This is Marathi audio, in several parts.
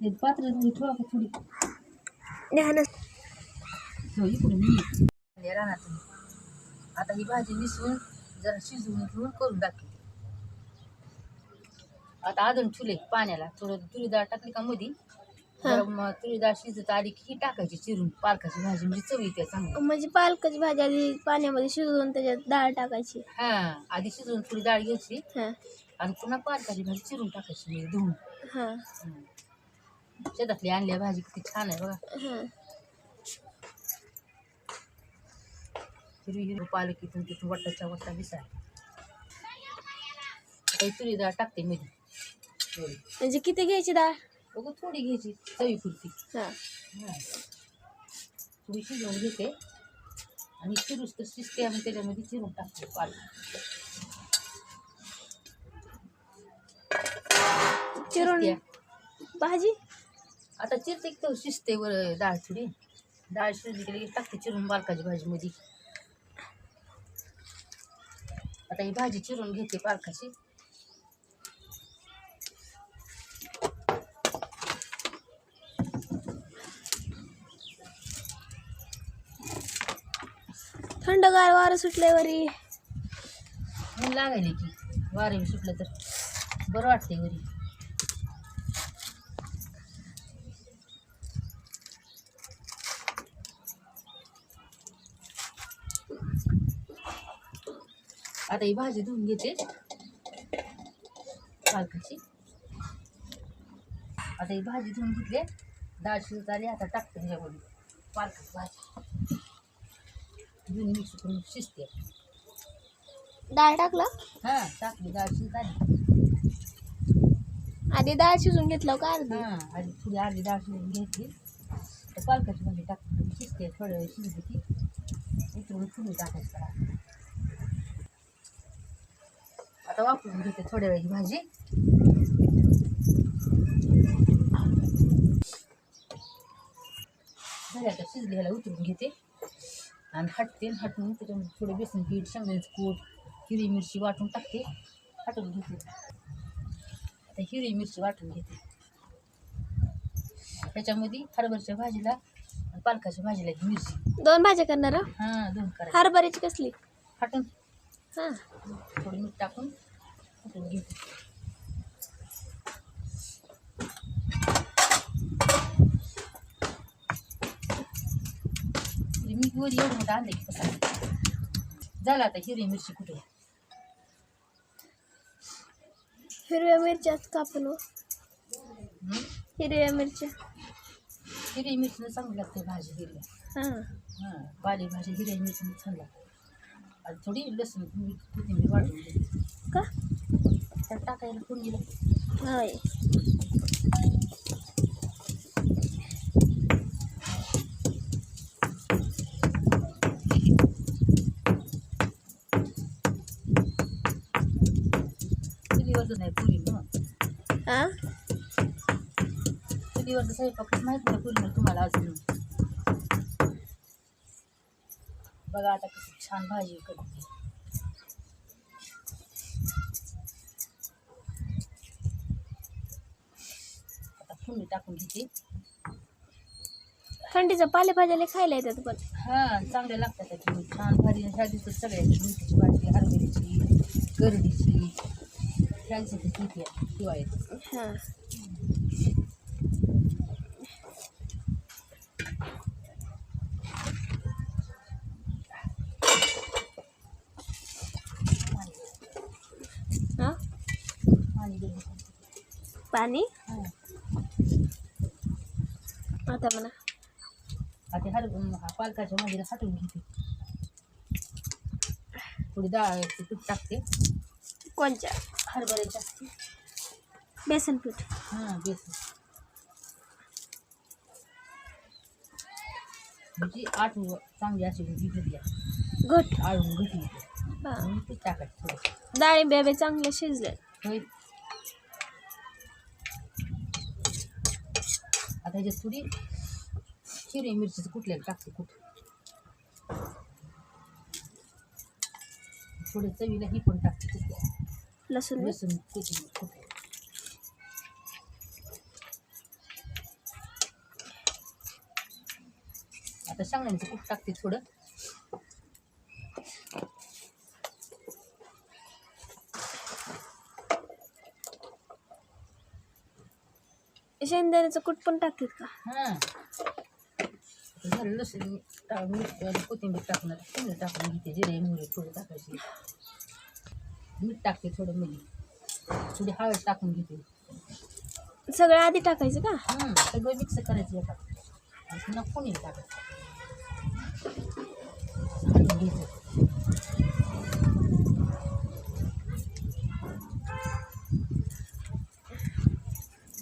पात्र थोडी हो इकडे मी रानातून आता ही भाजी मिसळून जरा शिजवून घेऊन करून टाकली आता अजून ठुले पाण्याला थोडं तुरी डाळ टाकली का मधी तुरी डाळ शिजत आली की ही टाकायची चिरून पालकाची भाजी म्हणजे चव येते चांगली म्हणजे पालकाची भाजी आधी पाण्यामध्ये शिजवून त्याच्यात डाळ टाकायची हा आधी शिजवून थोडी डाळ घ्यायची आणि पुन्हा पालकाची भाजी चिरून टाकायची धुवून. शेतातली आणल्या भाजी किती छान आहे बघा. हिरवी हिरवी पालक इथून तिथून वट्टाच्या वट्टा काही तुरी डाळ टाकते म्हणजे किती घ्यायची डाळ? बघू थोडी घ्यायची चवीपुरती हाँ. थोडी शिजवून घेते. आणि चिरूस तर शिजते आणि त्याच्यामध्ये चिरून टाकते पालक. चिरून. भाजी? आता चिरते की शिजते वर डाळ थोडी. डाळ शिजली लगेच टाकते चिरून पालकाची भाजीमध्ये. आता ही भाजी चिरून घेते पालकाची थंडगार वारं सुटल्यावरी ऊन लागायले की. वारे सुटलं तर. बरं वाटते घरी आता ही भाजी धुवून घेते. पालकाची आता ही भाजी धुवून घेतली. डाळ शिजत आली. आता टाकते ह्याच्यामध्ये. पालकाची भाजी. धुवून मिक्स करून शिजते. डाळ टाकला? हा टाकली. डाळ शिजत आली. आधी डाळ शिजून घेतलं का अर्धी? हा आधी थोडी अर्धी डाळ शिजून घ्यायची तर पालकाची भाजी टाकली शिजते. वेळ शिजली की उतरून फुलून टाकायचं त्याला. आता वापरून घेते थोड्या वेळ भाजी. आता शिजली ह्याला उतरून घेते. आणि हटते हटून त्याच्यामध्ये थोडं बेसन पीठ शेंगदाण्याचं कूट हिरवी मिरची वाटून टाकते. हटून घेते. आता हिरवी मिरची वाटून घेते. त्याच्यामध्ये हरभरच्या भाजीला आणि पालकाच्या भाजीला मिरची. दोन भाज्या करणार हं? हां दोन करायचे हरभऱ्याची कसली? हटून. हां. थोडं मीठ टाकून मी वर एवढं मोठं आणलं की कसं झालं आता हिरवी मिरची कुठे हिरव्या मिरच्याच कापून? हिरव्या मिरच्या. हिरवी मिरचीनं चांगली लागते भाजी हिरव्या हां. हां पाली भाजी हिरवी मिरचीनं छान लागते. आणि थोडी लसूण कोथिंबीर घेते का? त्यात टाकायला गेलं होय हां चुलीवरचं स्वयंपाकच माहीत नाही पुरी मग तुम्हाला अजून. बघा आता कशी छान भाजी करते फोडणी टाकून घेते. थंडीचं पालेभाज्याला खायला येतात पण. हां चांगल्या लागतात त्याची छान भारी ह्या दिवसात सगळ्याची मेथीची भाजी हरभऱ्याची दिवसात ठीक आहे. हिवाळ्यात हां. पाणी? आता म्हणा. आता हर पालकाच्या भाजीला हटवून घेते. थोडी डाळ पीठ टाकते. कोणच्या? हरभऱ्याच्या. बेसन पीठ. हां बेसन. म्हणजे आठ चांगली अशी घेतली घट. आळून घेतली हां टाकायचं थोडं डाळी बेबे चांगले आता ह्याच्यात थोडी हिरवी मिरचीचं कुठल्याला टाकते कुठे? थोडे चवीला ही पण टाकते कुठल्या लसूण लसूण कोथिंबीर कुठे? आता सांगण्याचं कुठं टाकते थोडं? शेंगदाण्याचं कूट पण टाकतात का? हां. झालं लसूण टाक मीठ आणि कोथिंबीर टाकणार कोथिंबीर टाकून घेते जिरे मोहरी थोडं टाकायची. मीठ टाकते थोडं मीठ. थोडी हळद टाकून घेते. सगळं आधी टाकायचं का? हं, सगळं मिक्स करायचं एका पुन्हा फोडणी टाकायचं.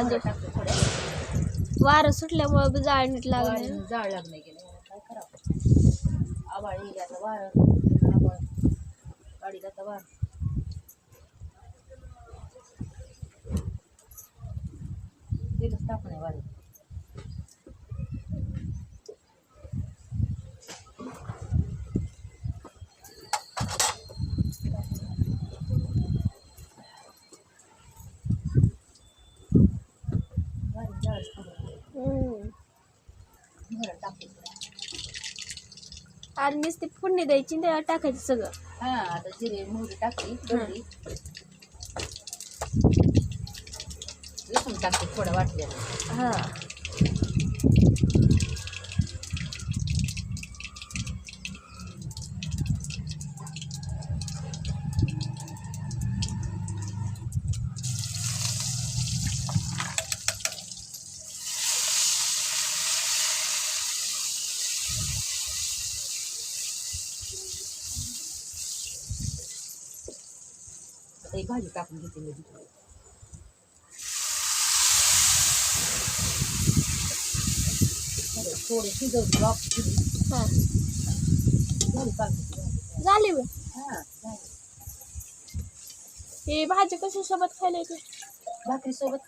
अजून टाकते थोड्या वारं सुटल्यामुळं बी जाळ नीट लागलं जाळ लागलं गेलं काय करावं? आबाळ येईल आता वारं. आबाळ गाडीला आता वार. तिथंच टाकून आहे वारी जाळच थोडं हम्म. घरात टाकते थोडं. आणि नुसती फोडणी द्यायची आणि त्याला टाकायचं सगळं. हा आता जिरे मोहरी टाकली लसूण टाकते थोडं वाटल्यानं हा. आता ही भाजी टाकून घेते मी थोडे शिजवते हा झाली भाजी झाली बघ हा. ही भाजी कशी सोबत खायला येते भाकरी सोबत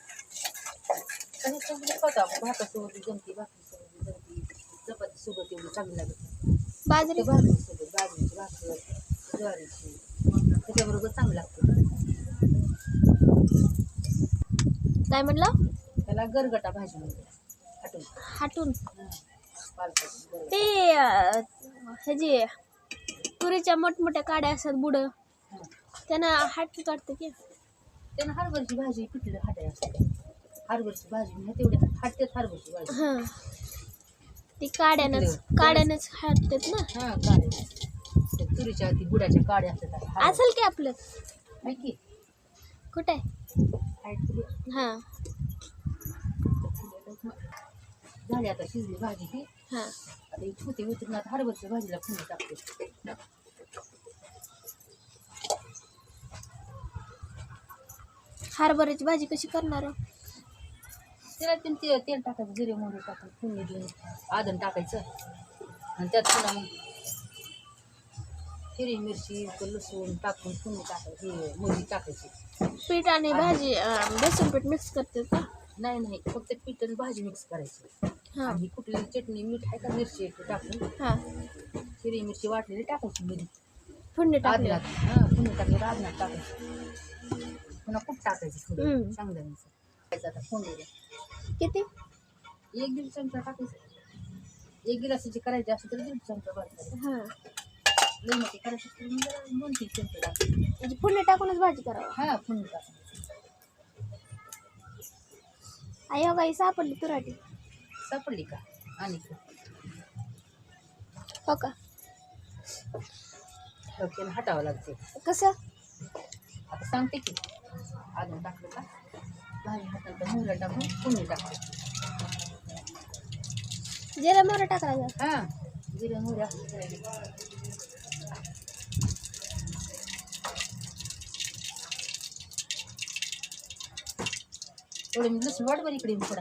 काही सोबत खातो भातासोबत जमती भाकरी सोबत जमती चपाती सोबत एवढी चांगली लागते. बाजरी भाकरी सोबत बाजरीची. भाकर ज्वारीची त्याच्याबरोबर चांगलं लागतं. काय म्हणलं त्याला गरगटा भाजी हटून. हाटून. पालकाची गरगटा. ते अं, ह्याची तुरीच्या मोठमोठ्या काड्या असतात बुड हा. त्यांना हाट काढते की. त्यानं हरभरची भाजी पिठलं हाटाय असते. हरभरची भाजी म्हणजे तेवढे हाटतेच हरभरची भाजी. हा. ती काड्यानंच काड्यानंच हाटतात ना. हा ते तुरीच्या ती गुडाच्या काड्या असतात. असेल की आपलं. कुठे आहे. हा. झाली आता शिजली भाजी ती. हा. आता ही छोटी उतरून आता हरभरच्या भाजीला फोडणी टाकते. हरभऱ्याची भाजी कशी करणार? त्याला ते तेल टाकायचं जिरे मोहरी टाकून फोडणी देऊन आदन टाकायचं. आणि त्यात पुन्हा मग हिरवी मिरची लसूण टाकून फोडणी टाकायची हे? टाकायची पीठ आणि भाजी अं, बेसन पीठ मिक्स करतात का नाही नाही फक्त पीठ आणि भाजी मिक्स करायची हा। आणि कुठली चटणी मीठ आहे का मिरची आहे ते टाकून हा। हिरवी मिरची वाटलेली टाकायची मिरी। फोडणी टाकली आदनात हाँ फोडणी टाकली आदनात टाकायची पुन्हा खूप टाकायची थोडं हम्म. आता फोडणी किती एक दीड चमचा टाकायचं एक गिलासाची करायची असेल तर दीड चमचा भरता हा। लई मोठी करायची असतील तर मग जरा दोन तीन चमचे टाकायचे म्हणजे फोडणी टाकूनच भाजी करावं हा फोडणी टाकायची आई हो सापडली तुराटी सापडली का आणि हो का डोक्यानं हटावं लागते कसं आता सांगते की टाकलं का भाजी हातानंतर मोहऱ्या टाकून फोडणी टाकते जिरा मोहरा टाकायचा हाँ जिरे ನೋಡಿ ಮುಗಿಸ್ ನೋಡಿ ಬರೀ ಕಡೆ ಕೂಡ.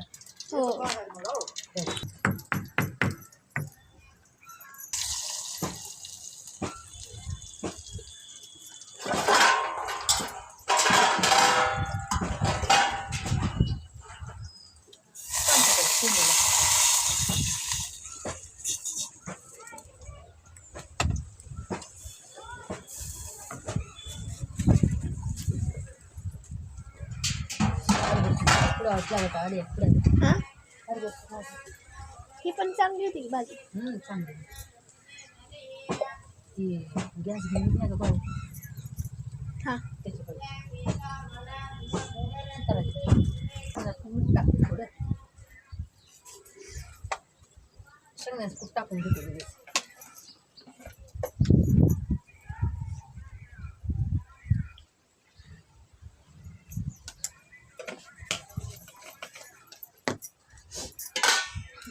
आली पुढं हा हरभऱ्याची भाजी. ही पण चांगली होती की भाजी हम्म, चांगली ती गॅस घेऊन नाही का भाऊ हा त्याच्याकडे करायचं त्याच्यात मीठ टाकून थोडं शेंगण्याचं कूट टाकून घेते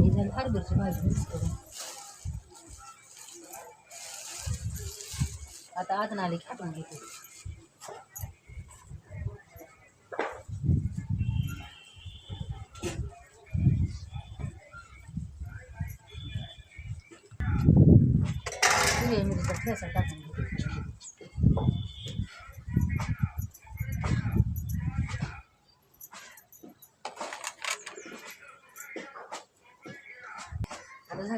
إذا الأرض ارتفاعها بالنسبة قطعتنا عليك حقنا هيك Ini yang mirip terbiasa datang.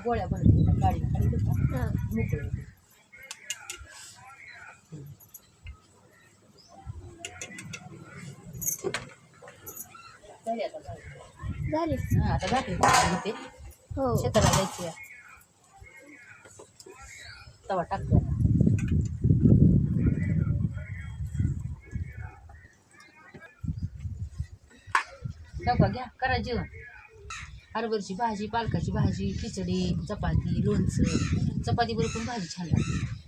अशा गोळ्या बनवतात गाडी खाली हा. मोकळं झाली आता झाली. हा आता घातली घेते हो. शेताला जायची. तवा टाकते. आता. का घ्या करा जेवण. हरभरची भाजी पालकाची भाजी खिचडी चपाती लोणचं. चपाती बरोबर पण भाजी छान लागते.